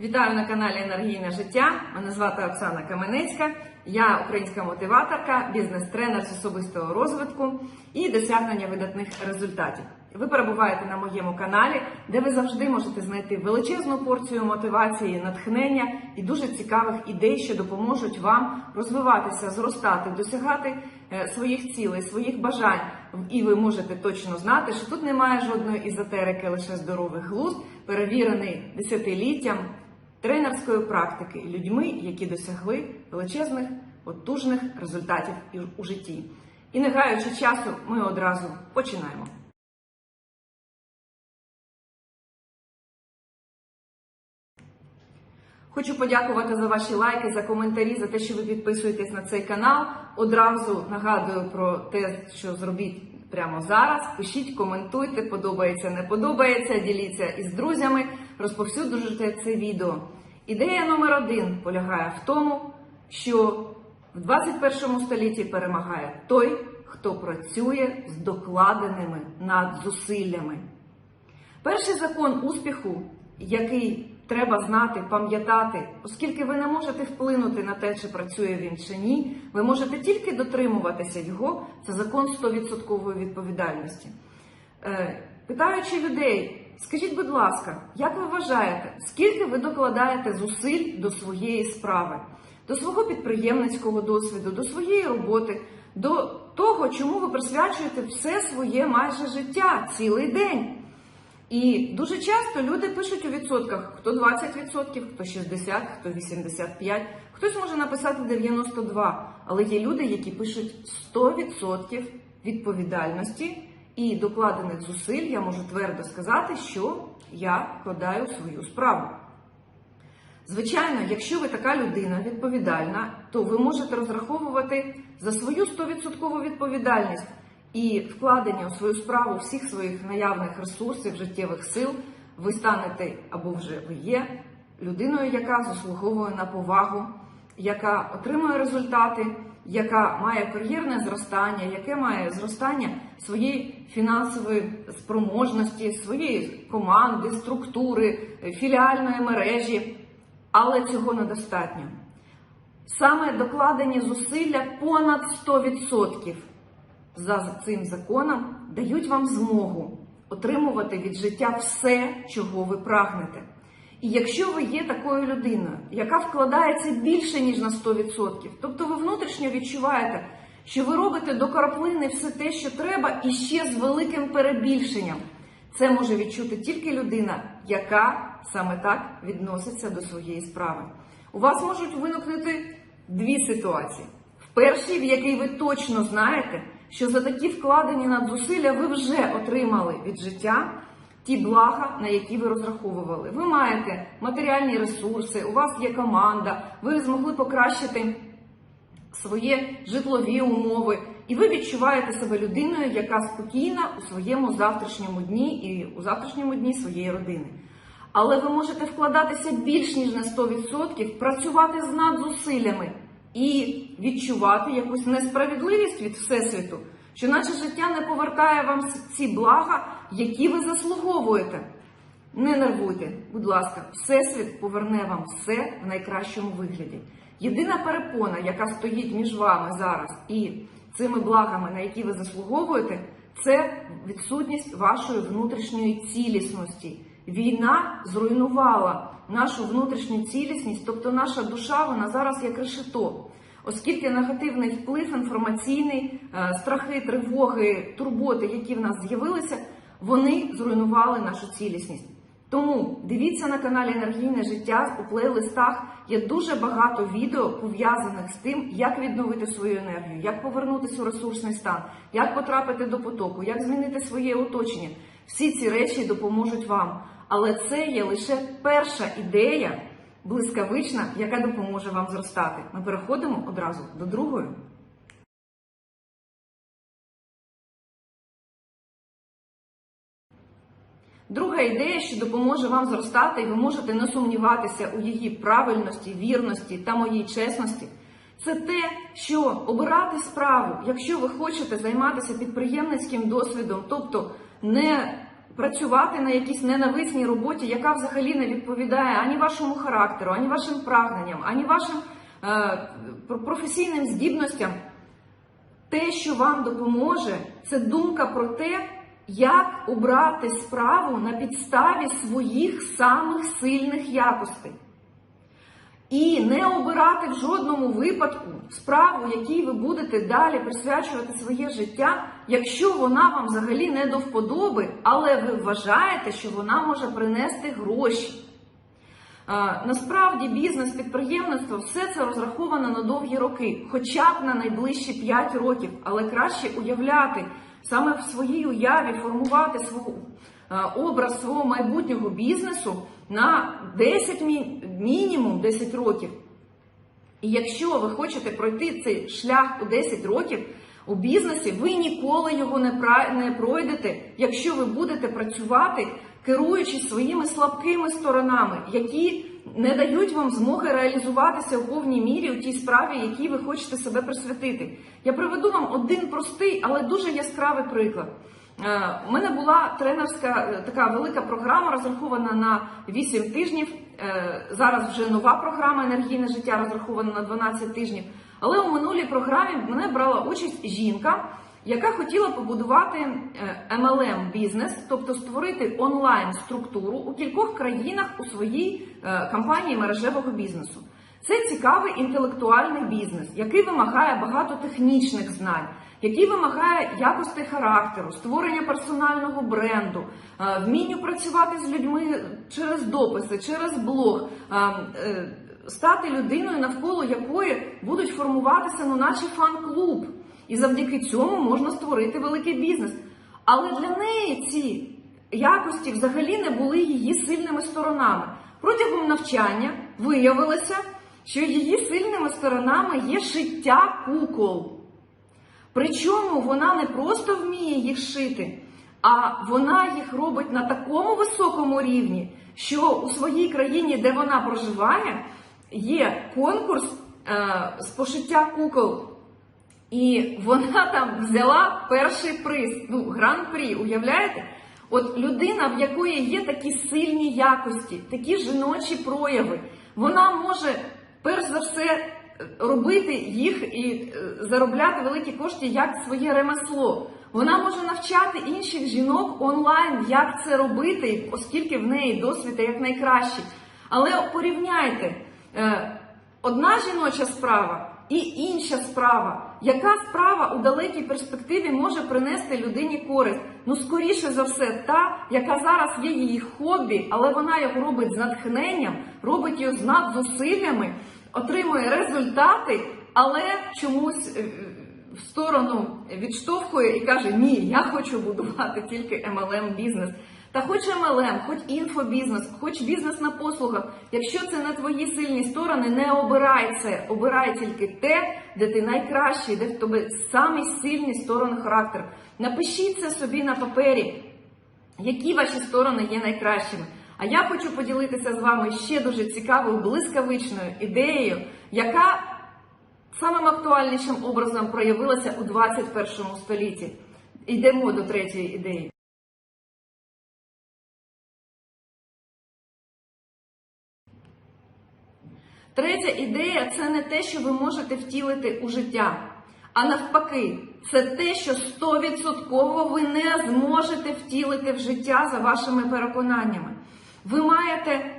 Вітаю на каналі Енергійне життя. Мене звати Оксана Каменецька. Я українська мотиваторка, бізнес-тренер з особистого розвитку і досягнення видатних результатів. Ви перебуваєте на моєму каналі, де ви завжди можете знайти величезну порцію мотивації, натхнення і дуже цікавих ідей, що допоможуть вам розвиватися, зростати, досягати е, своїх цілей, своїх бажань. І ви можете точно знати, що тут немає жодної ізотерики, лише здоровий глузд, перевірений десятиліттям тренерської практики людьми, які досягли величезних, потужних результатів у житті. І не гаючи часу, ми одразу починаємо. Хочу подякувати за ваші лайки, за коментарі, за те, що ви підписуєтесь на цей канал. Одразу нагадую про те, що зробіть прямо зараз. Пишіть, коментуйте, подобається, не подобається, діліться із друзями, розповсюджуйте це відео. Ідея номер один полягає в тому, що в 21 столітті перемагає той, хто працює з докладеними надзусиллями. Перший закон успіху, який треба знати, пам'ятати, оскільки ви не можете вплинути на те, чи працює він чи ні, ви можете тільки дотримуватися його, це закон 100% відповідальності. Е, Питаючи людей, скажіть, будь ласка, як ви вважаєте, скільки ви докладаєте зусиль до своєї справи, до свого підприємницького досвіду, до своєї роботи, до того, чому ви присвячуєте все своє майже життя, цілий день? І дуже часто люди пишуть у відсотках: хто 20%, хто 60%, хто 85%, хтось може написати 92%, але є люди, які пишуть 100% відповідальності і докладених зусиль. Я можу твердо сказати, що я вкладаю свою справу. Звичайно, якщо ви така людина відповідальна, то ви можете розраховувати за свою 100% відповідальність і вкладення у свою справу всіх своїх наявних ресурсів, життєвих сил, ви станете або вже ви є людиною, яка заслуговує на повагу, яка отримує результати, яка має кар'єрне зростання, яке має зростання своєї фінансової спроможності, своєї команди, структури, філіальної мережі. Але цього недостатньо. Саме докладені зусилля понад 100% за цим законом дають вам змогу отримувати від життя все, чого ви прагнете. І якщо ви є такою людиною, яка вкладається більше, ніж на 100%, тобто ви внутрішньо відчуваєте, що ви робите до краплини все те, що треба, і ще з великим перебільшенням, це може відчути тільки людина, яка саме так відноситься до своєї справи. У вас можуть виникнути дві ситуації. В першій, в якій ви точно знаєте, що за такі вкладені надзусилля ви вже отримали від життя ті блага, на які ви розраховували. Ви маєте матеріальні ресурси, у вас є команда, ви змогли покращити свої житлові умови, і ви відчуваєте себе людиною, яка спокійна у своєму завтрашньому дні і у завтрашньому дні своєї родини. Але ви можете вкладатися більш ніж на 100%, працювати з надзусиллями і відчувати якусь несправедливість від всесвіту, що наше життя не повертає вам ці блага, які ви заслуговуєте. Не нервуйте, будь ласка, Всесвіт поверне вам все в найкращому вигляді. Єдина перепона, яка стоїть між вами зараз і цими благами, на які ви заслуговуєте, це відсутність вашої внутрішньої цілісності. Війна зруйнувала нашу внутрішню цілісність, тобто наша душа, вона зараз як решето. Оскільки негативний вплив інформаційний, е, страхи, тривоги, турботи, які в нас з'явилися, вони зруйнували нашу цілісність. Тому дивіться на каналі Енергійне життя у плейлистах є дуже багато відео пов'язаних з тим, як відновити свою енергію, як повернутися у ресурсний стан, як потрапити до потоку, як змінити своє оточення. Всі ці речі допоможуть вам. Але це є лише перша ідея, блискавична, яка допоможе вам зростати. Ми переходимо одразу до другої. Друга ідея, що допоможе вам зростати, і ви можете не сумніватися у її правильності, вірності та моїй чесності, це те, що обирати справу, якщо ви хочете займатися підприємницьким досвідом, тобто не працювати на якійсь ненависній роботі, яка взагалі не відповідає ані вашому характеру, ані вашим прагненням, ані вашим е, професійним здібностям. Те, що вам допоможе, це думка про те, як обрати справу на підставі своїх самих сильних якостей. І не обирати в жодному випадку справу, якій ви будете далі присвячувати своє життя, якщо вона вам взагалі не до вподоби, але ви вважаєте, що вона може принести гроші. Насправді бізнес, підприємництво все це розраховано на довгі роки, хоча б на найближчі 5 років, але краще уявляти саме в своїй уяві, формувати свого е, образ свого майбутнього бізнесу на 10 мінімум 10 років. І якщо ви хочете пройти цей шлях у 10 років у бізнесі, ви ніколи його не пройдете, якщо ви будете працювати, керуючись своїми слабкими сторонами, які не дають вам змоги реалізуватися у повній мірі у тій справі, якій ви хочете себе присвятити. Я приведу вам один простий, але дуже яскравий приклад. Е, У мене була тренерська е, така велика програма, розрахована на 8 тижнів. Е, Зараз вже нова програма енергійне життя розрахована на 12 тижнів. Але у минулій програмі в мене брала участь жінка, яка хотіла побудувати MLM бізнес, тобто створити онлайн структуру у кількох країнах у своїй е, компанії мережевого бізнесу. Це цікавий інтелектуальний бізнес, який вимагає багато технічних знань, який вимагає якості характеру, створення персонального бренду, е, вмінню працювати з людьми через дописи, через блог, е, е, стати людиною, навколо якої будуть формуватися, ну, наче фан-клуб. І завдяки цьому можна створити великий бізнес. Але для неї ці якості взагалі не були її сильними сторонами. Протягом навчання виявилося, що її сильними сторонами є шиття кукол. Причому вона не просто вміє їх шити, а вона їх робить на такому високому рівні, що у своїй країні, де вона проживає, є конкурс е, з пошиття кукол. І вона там взяла перший приз, ну, гран-прі, уявляєте? От людина, в якої є такі сильні якості, такі жіночі прояви, вона може перш за все робити їх і е, заробляти великі кошти як своє ремесло. Вона може навчати інших жінок онлайн, як це робити, оскільки в неї досвід як найкращий. Але порівняйте, е, одна жіноча справа і інша справа. Яка справа у далекій перспективі може принести людині користь? Ну, скоріше за все, та, яка зараз є її хобі, але вона його робить з натхненням, робить його з надзусиллями, отримує результати, але чомусь е, в сторону відштовхує і каже: Ні, я хочу будувати тільки MLM бізнес. Та хоч MLM, хоч інфобізнес, хоч бізнес на послугах. Якщо це не твої сильні сторони, не обирай це. Обирай тільки те, де ти найкращий, де в тебе самі сильні сторони характеру. Напишіть це собі на папері, які ваші сторони є найкращими. А я хочу поділитися з вами ще дуже цікавою блискавичною ідеєю, яка самим актуальнішим образом проявилася у 21 столітті. Йдемо до третьої ідеї. Третя ідея це не те, що ви можете втілити у життя, а навпаки, це те, що 100% ви не зможете втілити в життя за вашими переконаннями. Ви маєте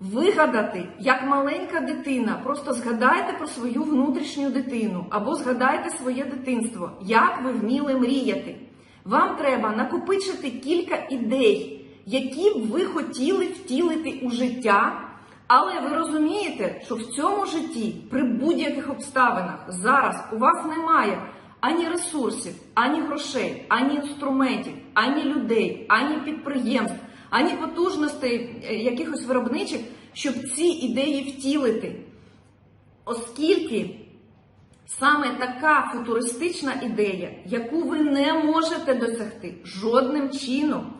вигадати, як маленька дитина, просто згадайте про свою внутрішню дитину або згадайте своє дитинство, як ви вміли мріяти. Вам треба накопичити кілька ідей, які б ви хотіли втілити у життя. Але ви розумієте, що в цьому житті при будь-яких обставинах зараз у вас немає ані ресурсів, ані грошей, ані інструментів, ані людей, ані підприємств, ані потужностей е, якихось виробничих, щоб ці ідеї втілити. Оскільки саме така футуристична ідея, яку ви не можете досягти жодним чином.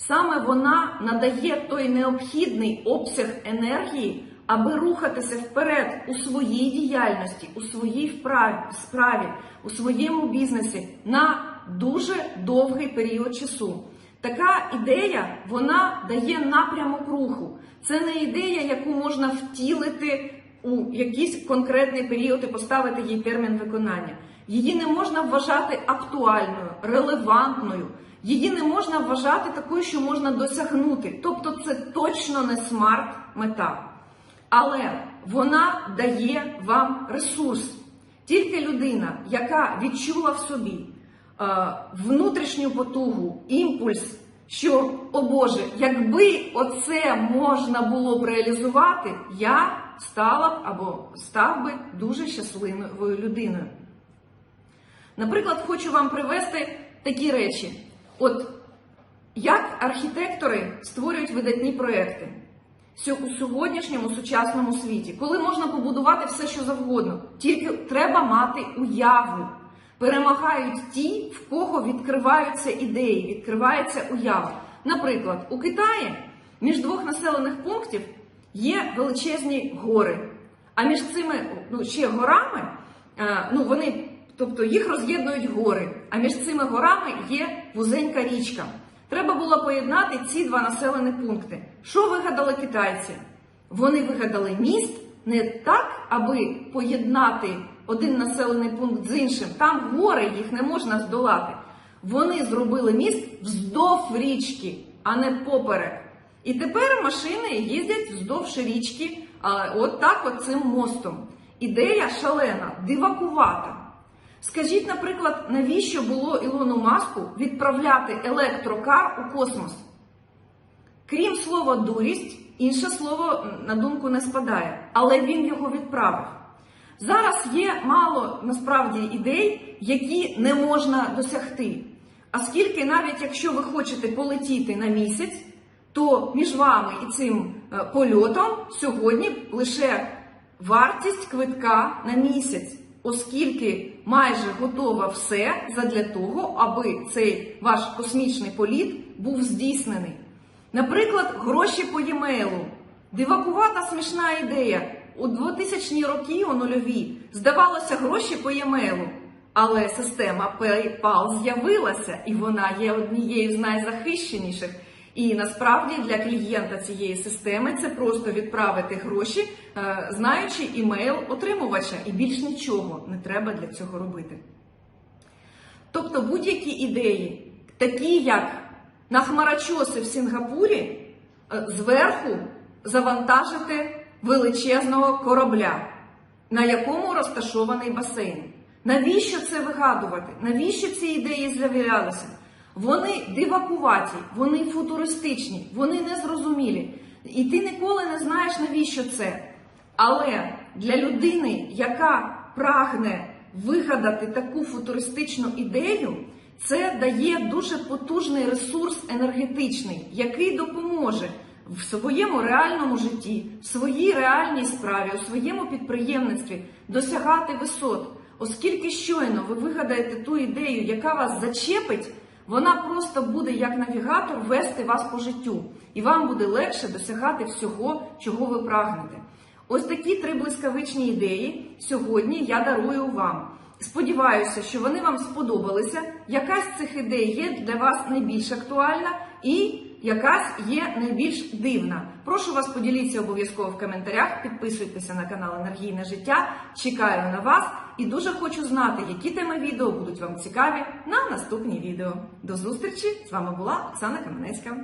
Саме вона надає той необхідний обсяг енергії, аби рухатися вперед у своїй діяльності, у своїй справі, у своєму бізнесі на дуже довгий період часу. Така ідея вона дає напрямок руху. Це не ідея, яку можна втілити у якийсь конкретний період і поставити їй термін виконання. Її не можна вважати актуальною, релевантною. Її не можна вважати такою, що можна досягнути. Тобто, це точно не смарт-мета. Але вона дає вам ресурс. Тільки людина, яка відчула в собі е, внутрішню потугу, імпульс, що, о Боже, якби оце можна було б реалізувати, я стала б або став би дуже щасливою людиною. Наприклад, хочу вам привести такі речі. От як архітектори створюють видатні проекти у сьогоднішньому сучасному світі, коли можна побудувати все, що завгодно, тільки треба мати уяву. Перемагають ті, в кого відкриваються ідеї, відкривається уява. Наприклад, у Китаї між двох населених пунктів є величезні гори. А між цими ну, ще горами, е, ну вони, тобто їх роз'єднують гори, а між цими горами є вузенька річка. Треба було поєднати ці два населені пункти. Що вигадали китайці? Вони вигадали міст не так, аби поєднати один населений пункт з іншим. Там гори їх не можна здолати. Вони зробили міст вздовж річки, а не поперек. І тепер машини їздять вздовж річки, от так, от мостом. Ідея шалена, дивакувата. Скажіть, наприклад, навіщо було Ілону Маску відправляти електрокар у космос? Крім слова дурість, інше слово на думку не спадає, але він його відправив. Зараз є мало насправді ідей, які не можна досягти. Оскільки навіть якщо ви хочете полетіти на місяць, то між вами і цим е, польотом сьогодні лише вартість квитка на місяць, оскільки майже готова все задля того, аби цей ваш космічний політ був здійснений. Наприклад, гроші по e-mail. Дивакувата смішна ідея. У 2000-ні роки, у нульові, здавалося гроші по e-mail. Але система PayPal з'явилася, і вона є однією з найзахищеніших. І насправді для клієнта цієї системи це просто відправити гроші, е, знаючи імейл отримувача, і більш нічого не треба для цього робити. Тобто будь-які ідеї, такі як на хмарочоси в Сінгапурі, е, зверху завантажити величезного корабля, на якому розташований басейн. Навіщо це вигадувати? Навіщо ці ідеї з'являлися? Вони дивакуваті, вони футуристичні, вони незрозумілі. І ти ніколи не знаєш, навіщо це. Але для людини, яка прагне вигадати таку футуристичну ідею, це дає дуже потужний ресурс енергетичний, який допоможе в своєму реальному житті, в своїй реальній справі, у своєму підприємництві досягати висот. Оскільки щойно ви вигадаєте ту ідею, яка вас зачепить, вона просто буде як навігатор вести вас по життю, і вам буде легше досягати всього, чого ви прагнете. Ось такі три блискавичні ідеї сьогодні я дарую вам. Сподіваюся, що вони вам сподобалися. Якась з цих ідей є для вас найбільш актуальна і якась є найбільш дивна. Прошу вас, поділіться обов'язково в коментарях, підписуйтеся на канал Енергійне життя. Чекаю на вас і дуже хочу знати, які теми відео будуть вам цікаві на наступні відео. До зустрічі! З вами була Оксана Каменецька.